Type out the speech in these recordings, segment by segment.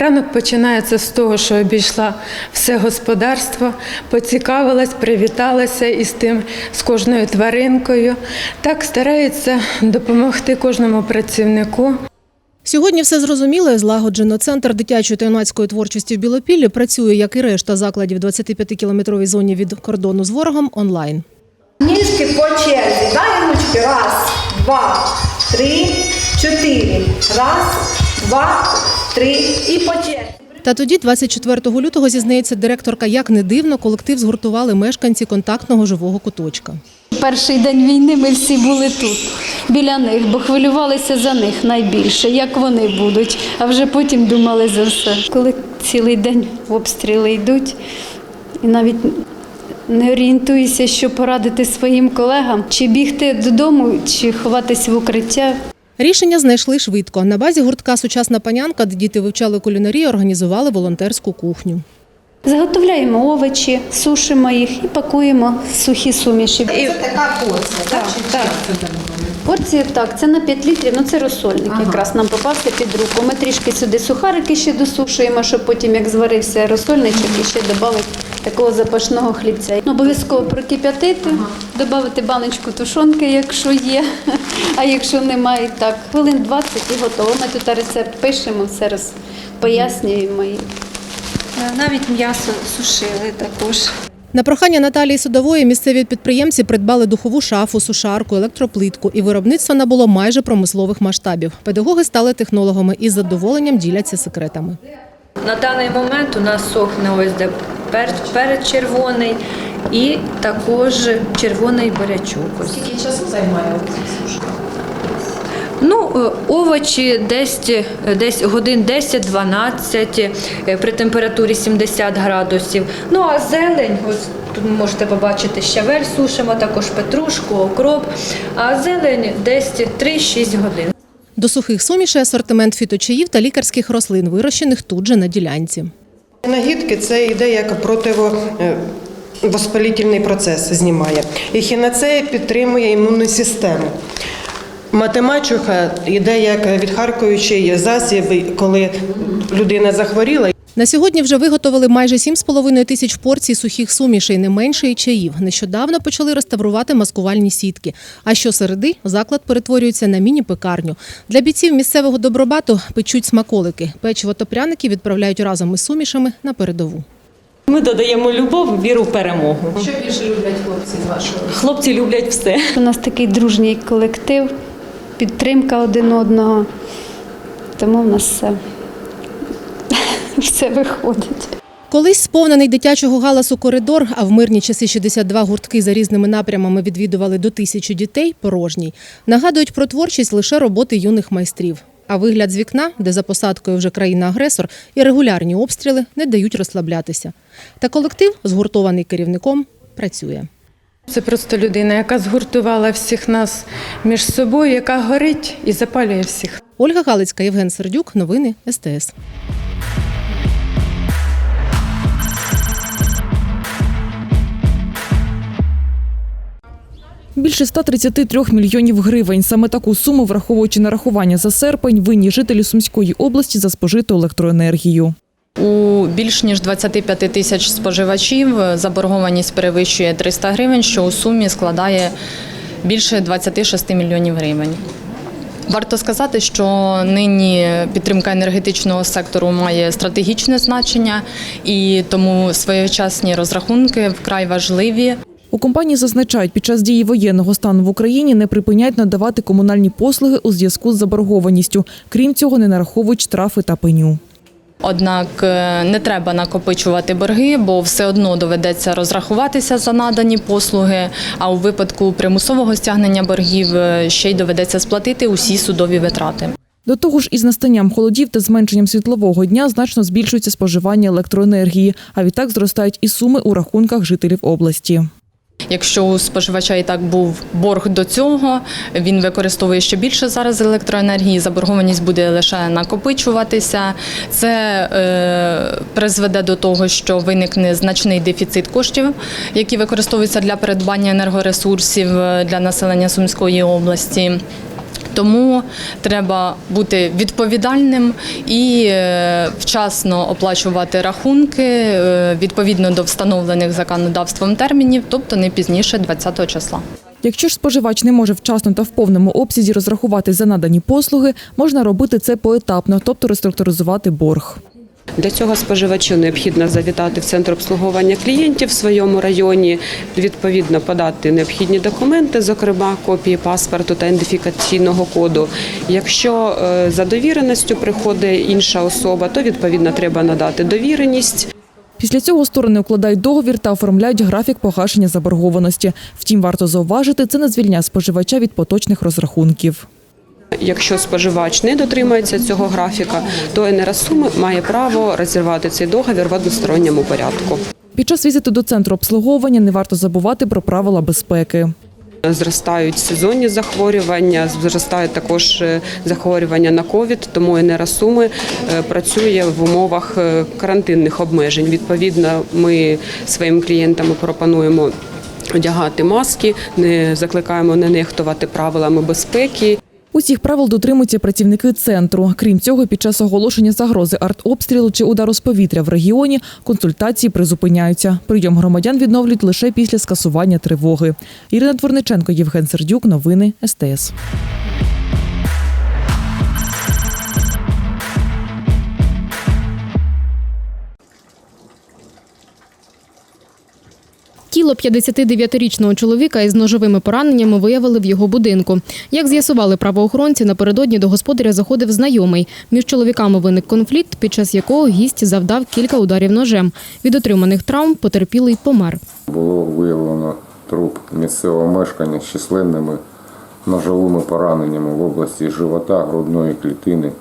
Ранок починається з того, що обійшла все господарство, поцікавилась, привіталася із тим, з кожною тваринкою. Так старається допомогти кожному працівнику. Сьогодні все зрозуміло і злагоджено. Центр дитячої та юнацької творчості в Білопіллі працює, як і решта закладів 25-кілометровій зоні від кордону з ворогом онлайн. Ніжки по черзі. Дай ручки. Раз, два, три, чотири. Раз, два, три і по. Та тоді, 24 лютого, зізнається директорка, як не дивно, колектив згуртували мешканці контактного живого куточка. Перший день війни ми всі були тут, біля них, бо хвилювалися за них найбільше, як вони будуть, а вже потім думали за все. Коли цілий день обстріли йдуть, і навіть не орієнтуюся, що порадити своїм колегам, чи бігти додому, чи ховатись в укриття. Рішення знайшли швидко. На базі гуртка Сучасна панянка, де діти вивчали кулінарію, організували волонтерську кухню. Заготовляємо овочі, сушимо їх і пакуємо в сухі суміші. Це така порція, так? Так, так. Порції так, це на 5 літрів, ну це розсольник якраз нам попався під руку. Ми трішки сюди сухарики ще досушуємо, щоб потім, як зварився розсольничок, і ще додати такого запашного хлібця. Ну, обов'язково прокип'ятити, додати баночку тушонки, якщо є, а якщо немає, так. Хвилин 20 і готово. Ми тут рецепт пишемо, все роз пояснюємо. Навіть м'ясо сушили також. На прохання Наталії Судової місцеві підприємці придбали духову шафу, сушарку, електроплитку, і виробництво набуло майже промислових масштабів. Педагоги стали технологами і з задоволенням діляться секретами. На даний момент у нас сохне ось де пер- перець червоний і також червоний бурячок. Скільки часу займає Ну, е, овочі десь, е, десь годин 10-12 е, при температурі 70 градусів. Ну а зелень, ось тут ви можете побачити щавель сушимо, також петрушку, окроп. А зелень десь 3-6 годин. До сухих сумішей асортимент фіточаїв та лікарських рослин, вирощених тут же на ділянці. Нагідки це йде як противовоспалітельний процес знімає. І хінацея підтримує імунну систему. Матемачуха йде як відхаркуючий засіб, коли людина захворіла. На сьогодні вже виготовили майже 7,5 тисяч порцій сухих сумішей, не менше і чаїв. Нещодавно почали реставрувати маскувальні сітки. А щосереди заклад перетворюється на міні-пекарню. Для бійців місцевого добробату печуть смаколики. Печиво та пряники відправляють разом із сумішами на передову. Ми додаємо любов, віру в перемогу. Що більше люблять хлопці з вашого? Хлопці люблять все. У нас такий дружній колектив, підтримка один одного. Тому в нас все, все виходить. Колись сповнений дитячого галасу коридор, а в мирні часи 62 гуртки за різними напрямами відвідували до тисячі дітей, порожній. Нагадують про творчість лише роботи юних майстрів. А вигляд з вікна, де за посадкою вже країна-агресор, і регулярні обстріли не дають розслаблятися. Та колектив, згуртований керівником, працює. Це просто людина, яка згуртувала всіх нас між собою, яка горить і запалює всіх. Ольга Галицька, Євген Сердюк, новини СТС. Більше 133 мільйонів гривень. Саме таку суму, враховуючи нарахування за серпень, винні жителі Сумської області за спожиту електроенергію. У більш ніж 25 тисяч споживачів заборгованість перевищує 300 гривень, що у сумі складає більше 26 мільйонів гривень. Варто сказати, що нині підтримка енергетичного сектору має стратегічне значення, і тому своєчасні розрахунки вкрай важливі. У компанії зазначають, під час дії воєнного стану в Україні не припиняють надавати комунальні послуги у зв'язку з заборгованістю. Крім цього, не нараховують штрафи та пеню. Однак е, не треба накопичувати борги, бо все одно доведеться розрахуватися за надані послуги. А у випадку примусового стягнення боргів е, ще й доведеться сплатити усі судові витрати. До того ж, із настанням холодів та зменшенням світлового дня значно збільшується споживання електроенергії, а відтак зростають і суми у рахунках жителів області. Якщо у споживача і так був борг до цього, він використовує ще більше зараз електроенергії, заборгованість буде лише накопичуватися. Це е, призведе до того, що виникне значний дефіцит коштів, які використовуються для передбання енергоресурсів е, для населення Сумської області. Тому треба бути відповідальним і е, вчасно оплачувати рахунки е, відповідно до встановлених законодавством термінів, тобто не пізніше 20-го числа. Якщо ж споживач не може вчасно та в повному обсязі розрахувати за надані послуги, можна робити це поетапно, тобто реструктуризувати борг. Для цього споживачу необхідно завітати в центр обслуговування клієнтів в своєму районі, відповідно подати необхідні документи, зокрема копії паспорту та ідентифікаційного коду. Якщо е, за довіреністю приходить інша особа, то відповідно треба надати довіреність. Після цього сторони укладають договір та оформляють графік погашення заборгованості. Втім, варто зауважити, це не звільняє споживача від поточних розрахунків. Якщо споживач не дотримується цього графіка, то енергосуми має право розірвати цей договір в односторонньому порядку. Під час візиту до центру обслуговування не варто забувати про правила безпеки. Зростають сезонні захворювання, зростають також е, захворювання на ковід, тому енеросуми е, працює в умовах е, карантинних обмежень. Відповідно, ми своїм клієнтам пропонуємо одягати маски, не закликаємо не нехтувати правилами безпеки. Усіх правил дотримуються працівники центру. Крім цього, під час оголошення загрози артобстрілу чи удару з повітря в регіоні консультації призупиняються. Прийом громадян відновлюють лише після скасування тривоги. Ірина Творниченко, Євген Сердюк. Новини СТС. Тіло 59-річного чоловіка із ножовими пораненнями виявили в його будинку. Як з'ясували правоохоронці, напередодні до господаря заходив знайомий. Між чоловіками виник конфлікт, під час якого гість завдав кілька ударів ножем. Від отриманих травм потерпілий помер. Було виявлено труп місцевого мешкання з численними ножовими пораненнями в області живота, грудної клітини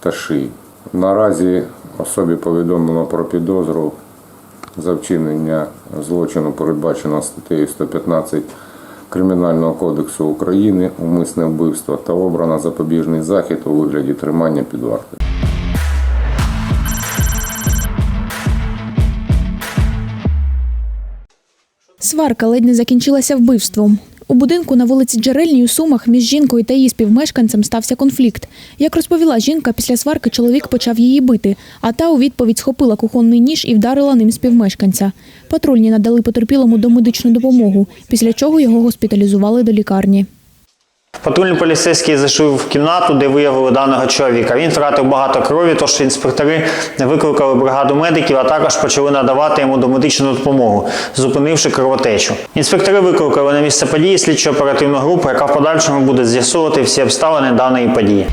та шиї. Наразі особі повідомлено про підозру за вчинення злочину, передбаченого статтею 115 Кримінального кодексу України, умисне вбивство та обрано запобіжний захід у вигляді тримання під вартою. Сварка ледь не закінчилася вбивством. У будинку на вулиці Джерельній у Сумах між жінкою та її співмешканцем стався конфлікт. Як розповіла жінка, після сварки чоловік почав її бити, а та у відповідь схопила кухонний ніж і вдарила ним співмешканця. Патрульні надали потерпілому домедичну допомогу, після чого його госпіталізували до лікарні. Патрульний поліцейський зайшов в кімнату, де виявили даного чоловіка. Він втратив багато крові, тож інспектори викликали бригаду медиків, а також почали надавати йому домедичну допомогу, зупинивши кровотечу. Інспектори викликали на місце події слідчо оперативну групу, яка в подальшому буде з'ясовувати всі обставини даної події.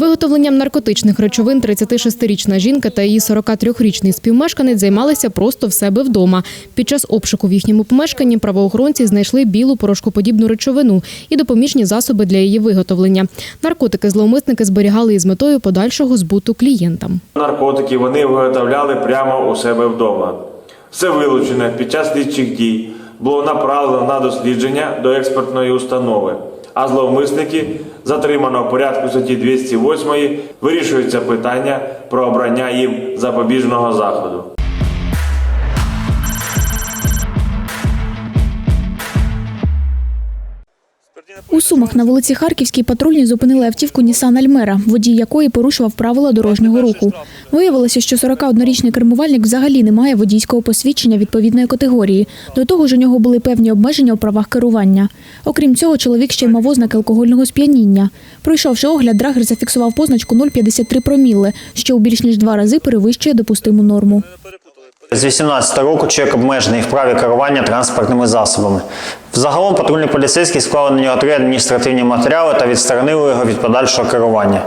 Виготовленням наркотичних речовин 36-річна жінка та її 43-річний співмешканець займалися просто в себе вдома. Під час обшуку в їхньому помешканні правоохоронці знайшли білу порошкоподібну речовину і допоміжні засоби для її виготовлення. Наркотики зловмисники зберігали із метою подальшого збуту клієнтам. Наркотики вони виготовляли прямо у себе вдома. Все вилучене під час слідчих дій було направлено на дослідження до експертної установи. А зловмисники затримано в порядку статті 208 вирішується питання про обрання їм запобіжного заходу. У Сумах на вулиці Харківській патрульні зупинили автівку Нісан Альмера, водій якої порушував правила дорожнього руху. Виявилося, що 41-річний кермувальник взагалі не має водійського посвідчення відповідної категорії. До того ж, у нього були певні обмеження у правах керування. Окрім цього, чоловік ще й мав ознаки алкогольного сп'яніння. Пройшовши огляд, драгер зафіксував позначку 0,53 промілли, що у більш ніж два рази перевищує допустиму норму. З 18 року чоловік обмежений в праві керування транспортними засобами. Взагалом патрульні поліцейські склали на нього три адміністративні матеріали та відсторонили його від подальшого керування.